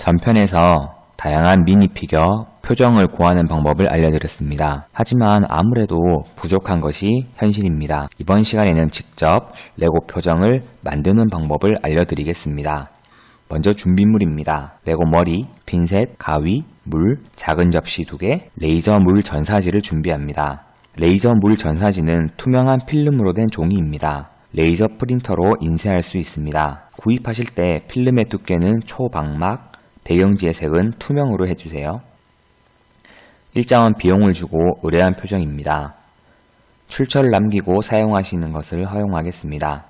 전편에서 다양한 미니 피겨 표정을 구하는 방법을 알려드렸습니다. 하지만 아무래도 부족한 것이 현실입니다. 이번 시간에는 직접 레고 표정을 만드는 방법을 알려드리겠습니다. 먼저 준비물입니다. 레고 머리, 핀셋, 가위, 물, 작은 접시 2개, 레이저 물 전사지를 준비합니다. 레이저 물 전사지는 투명한 필름으로 된 종이입니다. 레이저 프린터로 인쇄할 수 있습니다. 구입하실 때 필름의 두께는 초방막, 배경지의 색은 투명으로 해주세요. 일정한 비용을 주고 의뢰한 표정입니다. 출처를 남기고 사용하시는 것을 허용하겠습니다.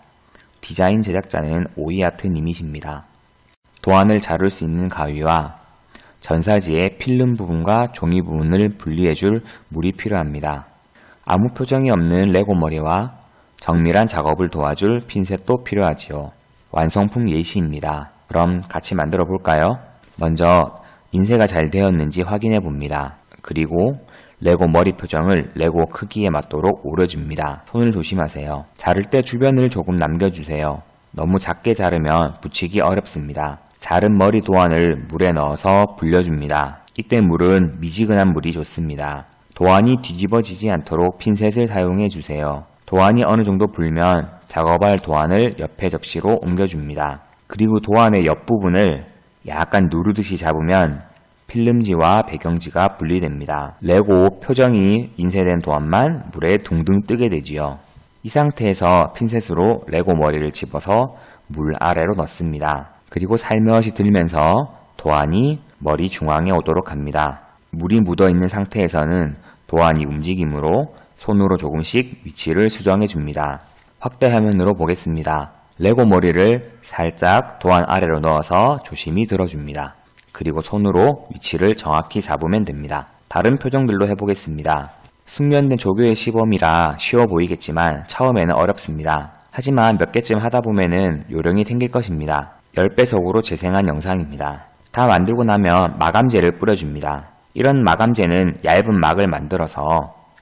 디자인 제작자는 오이아트님이십니다. 도안을 자를 수 있는 가위와 전사지의 필름 부분과 종이 부분을 분리해줄 물이 필요합니다. 아무 표정이 없는 레고 머리와 정밀한 작업을 도와줄 핀셋도 필요하지요. 완성품 예시입니다. 그럼 같이 만들어 볼까요? 먼저 인쇄가 잘 되었는지 확인해 봅니다. 그리고 레고 머리 표정을 레고 크기에 맞도록 오려줍니다. 손을 조심하세요. 자를 때 주변을 조금 남겨주세요. 너무 작게 자르면 붙이기 어렵습니다. 자른 머리 도안을 물에 넣어서 불려줍니다. 이때 물은 미지근한 물이 좋습니다. 도안이 뒤집어지지 않도록 핀셋을 사용해 주세요. 도안이 어느 정도 불면 작업할 도안을 옆에 접시로 옮겨줍니다. 그리고 도안의 옆부분을 약간 누르듯이 잡으면 필름지와 배경지가 분리됩니다. 레고 표정이 인쇄된 도안만 물에 둥둥 뜨게 되지요. 이 상태에서 핀셋으로 레고 머리를 집어서 물 아래로 넣습니다. 그리고 살며시 들면서 도안이 머리 중앙에 오도록 합니다. 물이 묻어 있는 상태에서는 도안이 움직임으로 손으로 조금씩 위치를 수정해 줍니다. 확대 화면으로 보겠습니다. 레고 머리를 살짝 도안 아래로 넣어서 조심히 들어줍니다. 그리고 손으로 위치를 정확히 잡으면 됩니다. 다른 표정들로 해보겠습니다. 숙련된 조교의 시범이라 쉬워 보이겠지만 처음에는 어렵습니다. 하지만 몇 개쯤 하다 보면은 요령이 생길 것입니다. 10배속으로 재생한 영상입니다. 다 만들고 나면 마감제를 뿌려줍니다. 이런 마감제는 얇은 막을 만들어서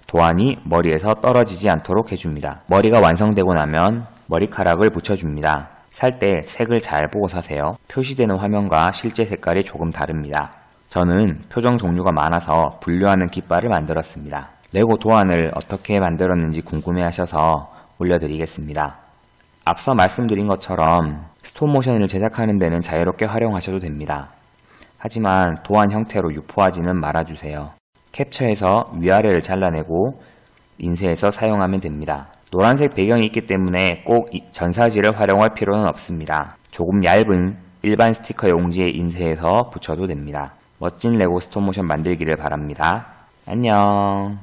도안이 머리에서 떨어지지 않도록 해줍니다. 머리가 완성되고 나면 머리카락을 붙여줍니다. 살 때 색을 잘 보고 사세요. 표시되는 화면과 실제 색깔이 조금 다릅니다. 저는 표정 종류가 많아서 분류하는 깃발을 만들었습니다. 레고 도안을 어떻게 만들었는지 궁금해 하셔서 올려드리겠습니다. 앞서 말씀드린 것처럼 스톱모션을 제작하는 데는 자유롭게 활용하셔도 됩니다. 하지만 도안 형태로 유포하지는 말아주세요. 캡처해서 위아래를 잘라내고 인쇄해서 사용하면 됩니다. 노란색 배경이 있기 때문에 꼭 전사지를 활용할 필요는 없습니다. 조금 얇은 일반 스티커 용지에 인쇄해서 붙여도 됩니다. 멋진 레고 스톱모션 만들기를 바랍니다. 안녕